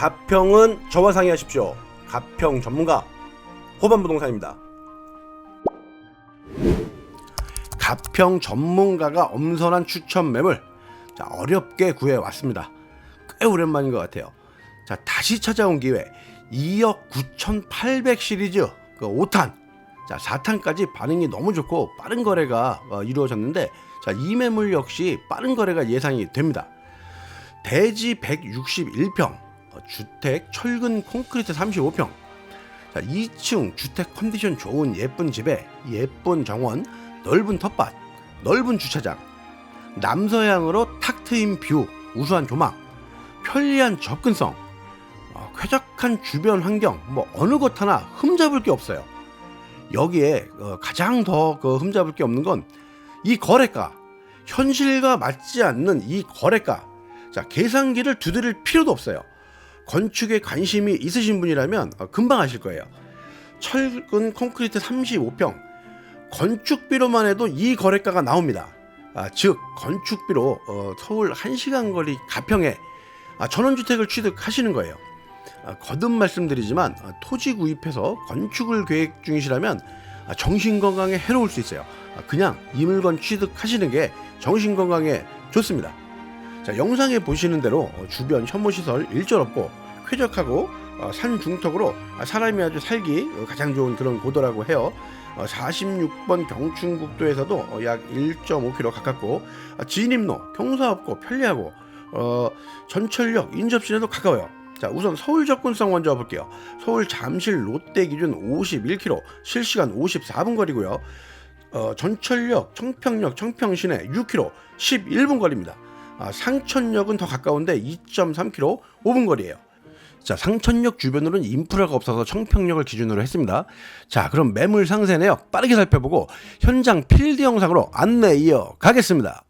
가평은 저와 상의하십시오. 가평 전문가 호반 부동산입니다. 가평 전문가가 엄선한 추천 매물 자, 어렵게 구해 왔습니다. 꽤 오랜만인 것 같아요. 자 다시 찾아온 기회 2억 9,800 시리즈 그 5탄 자 4탄까지 반응이 너무 좋고 빠른 거래가 어, 이루어졌는데 자 이 매물 역시 빠른 거래가 예상이 됩니다. 대지 161평 어, 주택 철근 콘크리트 35평 자, 2층 주택 컨디션 좋은 예쁜 집에 예쁜 정원, 넓은 텃밭, 넓은 주차장, 남서향으로 탁 트인 뷰, 우수한 조망, 편리한 접근성, 어, 쾌적한 주변 환경, 뭐 어느 것 하나 흠잡을 게 없어요. 여기에 어, 가장 더 그 흠잡을 게 없는 건 이 거래가 현실과 맞지 않는 이 거래가 자 계산기를 두드릴 필요도 없어요. 건축에 관심이 있으신 분이라면 어, 금방 아실 거예요. 철근 콘크리트 35평 건축비로만 해도 이 거래가가 나옵니다. 아, 즉 건축비로 어, 서울 1시간 거리 가평에 아, 전원주택을 취득하시는 거예요. 아, 거듭 말씀드리지만 아, 토지 구입해서 건축을 계획 중이시라면 아, 정신 건강에 해로울 수 있어요. 아, 그냥 이 물건 취득하시는 게 정신 건강에 좋습니다. 자, 영상에 보시는 대로 어, 주변 혐오 시설 일절 없고 쾌적하고 어, 산 중턱으로 아, 사람이 아주 살기 어, 가장 좋은 그런 고도라고 해요. 어, 46번 경춘국도에서도 어, 약 1.5km 가깝고 아, 진입로 경사 없고 편리하고 어, 전철역 인접시내도 가까워요. 자 우선 서울 접근성 먼저 볼게요. 서울 잠실 롯데 기준 51km 실시간 54분 거리고요. 어, 전철역 청평역 청평시내 6km 11분 거리입니다. 아, 상천역은 더 가까운데 2.3km 5분 거리예요. 자, 상천역 주변으로는 인프라가 없어서 청평역을 기준으로 했습니다. 자, 그럼 매물 상세 내역 빠르게 살펴보고 현장 필드 영상으로 안내 이어 가겠습니다.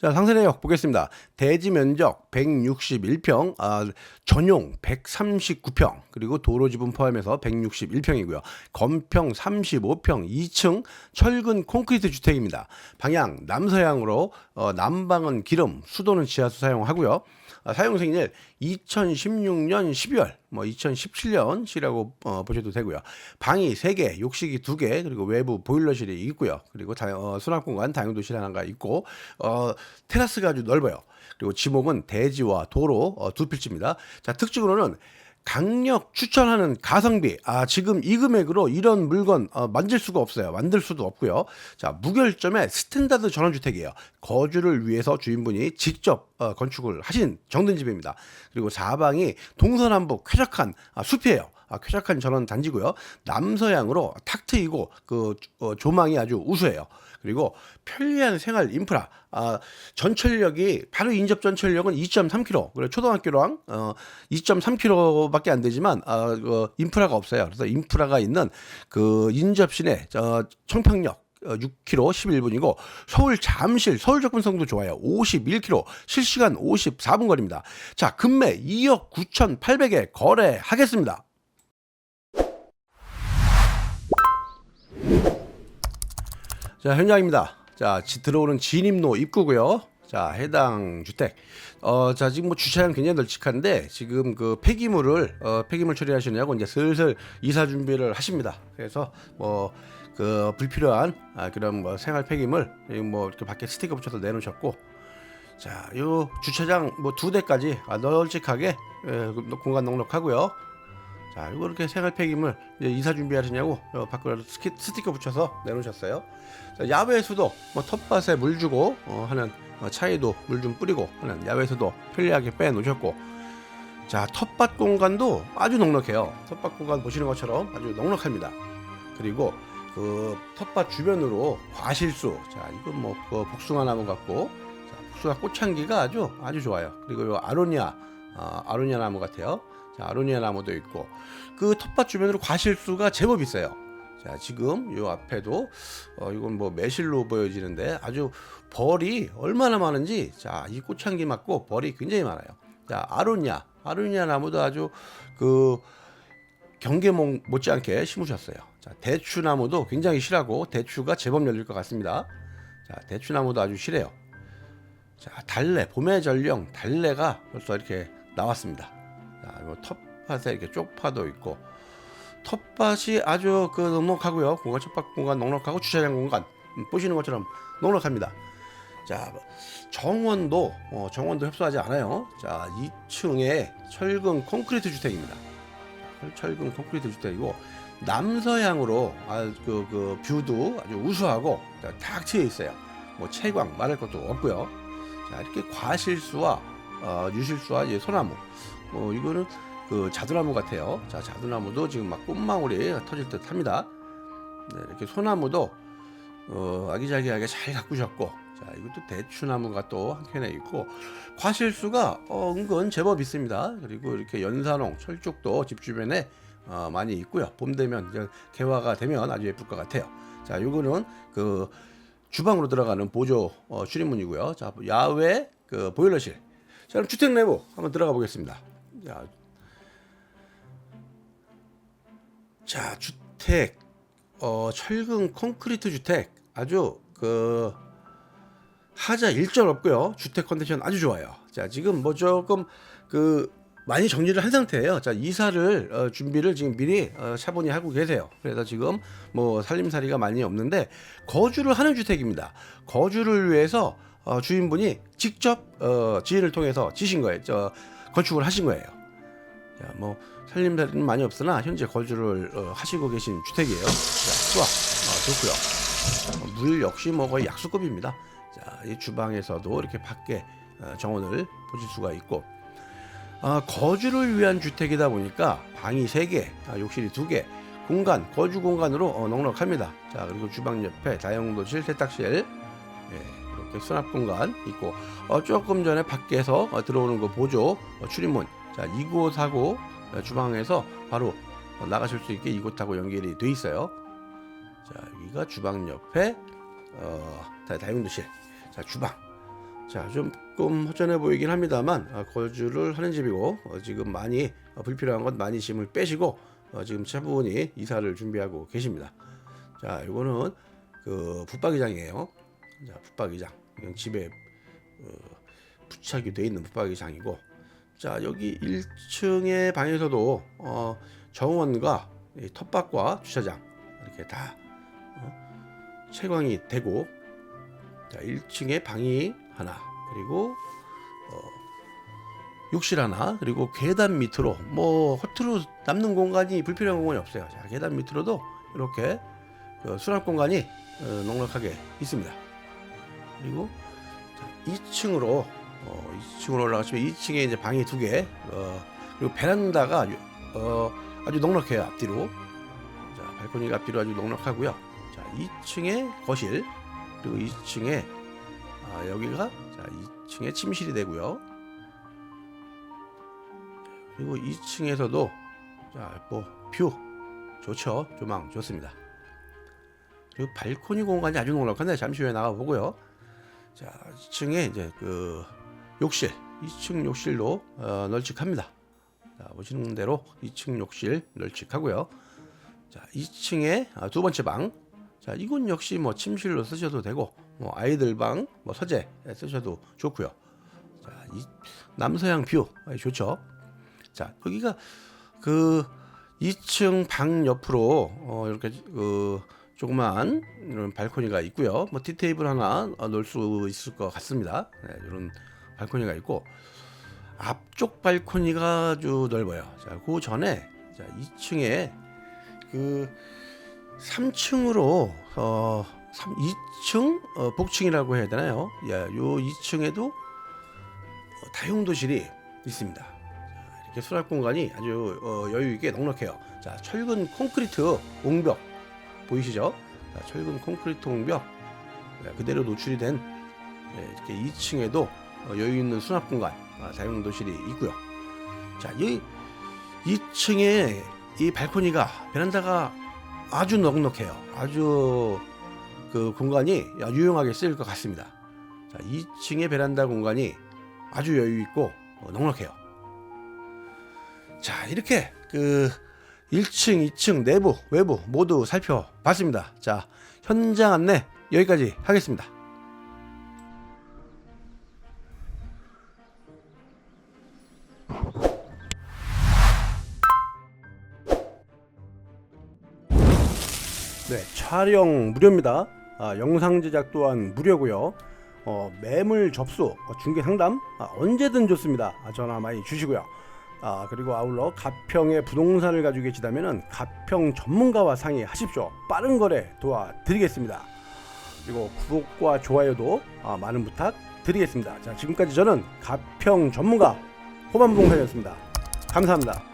자, 상세 내역 보겠습니다. 대지 면적 161평, 아, 전용 139평, 그리고 도로 지분 포함해서 161평이고요. 건평 35평, 2층 철근 콘크리트 주택입니다. 방향 남서향으로 어, 남방은 기름, 수도는 지하수 사용하고요. 아, 사용 생일 2016년 12월, 뭐 2017년이라고 어, 보셔도 되고요. 방이 3개, 욕실이 2개, 그리고 외부 보일러실이 있고요. 그리고 다, 어, 수납 공간 다용도실 하나가 있고 어, 테라스가 아주 넓어요. 그리고 지목은 대지와 도로 어, 두 필지입니다. 자, 특징으로는 강력 추천하는 가성비. 아, 지금 이 금액으로 이런 물건 어, 만질 수가 없어요. 만들 수도 없고요. 자, 무결점의 스탠다드 전원주택이에요. 거주를 위해서 주인분이 직접 어, 건축을 하신 정든 집입니다. 그리고 사방이 동서남북 쾌적한 아, 숲이에요. 아, 쾌적한 전원 단지고요. 남서향으로 탁 트이고 그 어, 조망이 아주 우수해요. 그리고 편리한 생활 인프라. 아, 전철역이 바로 인접 전철역은 2.3km. 그래 초등학교랑 어 2.3km밖에 안 되지만 아, 그 인프라가 없어요. 그래서 인프라가 있는 그 인접 시내 저 청평역 6km 11분이고 서울 잠실 서울 접근성도 좋아요. 51km 실시간 54분 거리입니다. 자, 금매 2억 9,800에 거래하겠습니다. 자, 현장입니다. 자, 지- 들어오는 진입로 입구고요. 자, 해당 주택. 어, 자, 지금 뭐 주차장 굉장히 널찍한데 지금 그 폐기물을 어, 폐기물 처리하시느냐고 이제 슬슬 이사 준비를 하십니다. 그래서 뭐 그 불필요한 아, 그런 뭐 생활 폐기물 뭐 이렇게 밖에 스티커 붙여서 내놓으셨고 자, 요 주차장 뭐 두 대까지 아, 널찍하게 예, 공간 넉넉하고요. 자, 이렇게 생활 폐기물 이사 준비하시냐고 어, 밖으로 스키, 스티커 붙여서 내놓으셨어요. 자, 야외에서도 뭐 텃밭에 물 주고 어, 하는 어, 차에도 물 좀 뿌리고 하는 야외에서도 편리하게 빼 놓으셨고 자 텃밭 공간도 아주 넉넉해요. 텃밭 공간 보시는 것처럼 아주 넉넉합니다. 그리고 그 텃밭 주변으로 과실수 자 이건 뭐 그 복숭아 나무 같고 자, 복숭아 꽃향기가 아주 아주 좋아요. 그리고 요 아로니아 아, 아로니아 나무 같아요. 자, 아로니아 나무도 있고 그 텃밭 주변으로 과실수가 제법 있어요. 자 지금 요 앞에도 어 이건 뭐 매실로 보여지는데 아주 벌이 얼마나 많은지 자 이 꽃향기 맞고 벌이 굉장히 많아요. 자 아로니아 아로니아 나무도 아주 그 경계목 못지않게 심으셨어요. 자 대추 나무도 굉장히 실하고 대추가 제법 열릴 것 같습니다. 자 대추 나무도 아주 실해요. 자, 달래, 봄의 전령, 달래가 벌써 이렇게 나왔습니다. 자, 뭐 텃밭에 이렇게 쪽파도 있고, 텃밭이 아주 그 넉넉하고요. 공간 텃밭 공간 넉넉하고 주차장 공간 음, 보시는 것처럼 넉넉합니다. 자, 정원도 어, 정원도 협소하지 않아요. 자, 2층에 철근 콘크리트 주택입니다. 철근 콘크리트 주택이고 남서향으로 아, 그, 그 뷰도 아주 우수하고 자, 탁 트여 있어요. 뭐 채광 말할 것도 없고요. 자, 이렇게 과실수와 어, 유실수와 이제 소나무. 뭐 이거는 그 자두나무 같아요. 자, 자두나무도 지금 막 꽃망울이 터질 듯 합니다. 네, 이렇게 소나무도 어, 아기자기하게 잘 가꾸셨고, 자, 이것도 대추나무가 또 한켠에 있고, 과실수가 어, 은근 제법 있습니다. 그리고 이렇게 연산홍, 철쭉도 집 주변에 어, 많이 있고요. 봄 되면 이제 개화가 되면 아주 예쁠 것 같아요. 자, 요거는 그 주방으로 들어가는 보조 어, 출입문이고요. 자, 야외 그 보일러실. 자, 그럼 주택 내부 한번 들어가 보겠습니다. 자, 자 주택 어, 철근 콘크리트 주택 아주 그 하자 일절 없고요. 주택 컨디션 아주 좋아요. 자 지금 뭐 조금 그 많이 정리를 한 상태예요. 자 이사를 어, 준비를 지금 미리 어, 차분히 하고 계세요. 그래서 지금 뭐 살림살이가 많이 없는데 거주를 하는 주택입니다. 거주를 위해서 어, 주인분이 직접 어, 지인을 통해서 지신 거예요. 저 건축을 하신 거예요. 자, 뭐 살림살이는 많이 없으나 현재 거주를 어, 하시고 계신 주택이에요. 자, 수압 어, 좋고요. 어, 물 역시 뭐 거의 약수급입니다. 자, 이 주방에서도 이렇게 밖에 어, 정원을 보실 수가 있고 아, 거주를 위한 주택이다 보니까 방이 3개, 아, 욕실이 2개, 공간, 거주 공간으로 어, 넉넉합니다. 자, 그리고 주방 옆에 다용도실, 세탁실, 예, 이렇게 수납 공간 있고, 어, 조금 전에 밖에서 어, 들어오는 거 보조 어, 출입문. 자, 이곳하고 어, 주방에서 바로 어, 나가실 수 있게 이곳하고 연결이 돼 있어요. 자, 여기가 주방 옆에 어, 다- 다용도실. 자, 주방. 자, 조금 허전해 보이긴 합니다만 어, 거주를 하는 집이고 어, 지금 많이 어, 불필요한 것 많이 짐을 빼시고 어, 지금 차분히 이사를 준비하고 계십니다. 자, 이거는 그 붙박이장이에요. 자, 붙박이장. 집에 어, 부착이 돼 있는 붙박이장이고 자, 여기 1층의 방에서도 어, 정원과 이 텃밭과 주차장 이렇게 다 어, 채광이 되고 자, 1층에 방이 하나 그리고 어, 욕실 하나 그리고 계단 밑으로 뭐 허투루 남는 공간이 불필요한 공간이 없어요. 자, 계단 밑으로도 이렇게 그 수납 공간이 어, 넉넉하게 있습니다. 그리고 자, 2층으로 어, 2층으로 올라가시면 2층에 이제 방이 두 개, 어, 그리고 베란다가 아주, 어, 아주 넉넉해요 앞뒤로. 자, 발코니가 앞뒤로 아주 넉넉하고요. 자, 2층에 거실, 그리고 2층에 아, 여기가 자 2층에 침실이 되고요. 그리고 2층에서도 자 뭐뷰 좋죠. 조망 좋습니다. 그리고 발코니 공간이 아주 넉넉한데 잠시 후에 나가 보고요. 자 2층에 이제 그 욕실 2층 욕실도 어, 널찍합니다. 자 보시는 대로 2층 욕실 널찍하고요. 자 2층에 아, 두 번째 방. 자 이곳 역시 뭐 침실로 쓰셔도 되고 뭐 아이들 방, 뭐 서재 쓰셔도 좋고요. 자, 이 남서향 뷰 아주 좋죠. 자, 여기가 그 2층 방 옆으로 어, 이렇게 그 조그만 이런 발코니가 있고요. 뭐 티테이블 하나 어, 놓을 수 있을 것 같습니다. 네, 이런 발코니가 있고 앞쪽 발코니가 아주 넓어요. 자, 그 전에 자, 2층에 그 3층으로 어 3, 2층 어, 복층이라고 해야 되나요? 야, 요 2층에도 어, 다용도실이 있습니다. 자, 이렇게 수납 공간이 아주 어, 여유 있게 넉넉해요. 자, 철근 콘크리트 옹벽 보이시죠? 자, 철근 콘크리트 옹벽 네, 그대로 노출이 된 네, 이렇게 2층에도 어, 여유 있는 수납 공간 아, 다용도실이 있고요. 자, 이 2층에 이 발코니가 베란다가 아주 넉넉해요. 아주 그 공간이 유용하게 쓰일 것 같습니다. 자, 2층의 베란다 공간이 아주 여유 있고 어, 넉넉해요. 자, 이렇게 그 1층, 2층 내부, 외부 모두 살펴봤습니다. 자, 현장 안내 여기까지 하겠습니다. 촬영 무료입니다. 아, 영상 제작 또한 무료고요. 어, 매물 접수, 어, 중개 상담 아, 언제든 좋습니다. 아, 전화 많이 주시고요. 아, 그리고 아울러 가평에 부동산을 가지고 계시다면은 가평 전문가와 상의하십시오. 빠른 거래 도와드리겠습니다. 그리고 구독과 좋아요도 아, 많은 부탁 드리겠습니다. 자, 지금까지 저는 가평 전문가 호반부동산이었습니다. 감사합니다.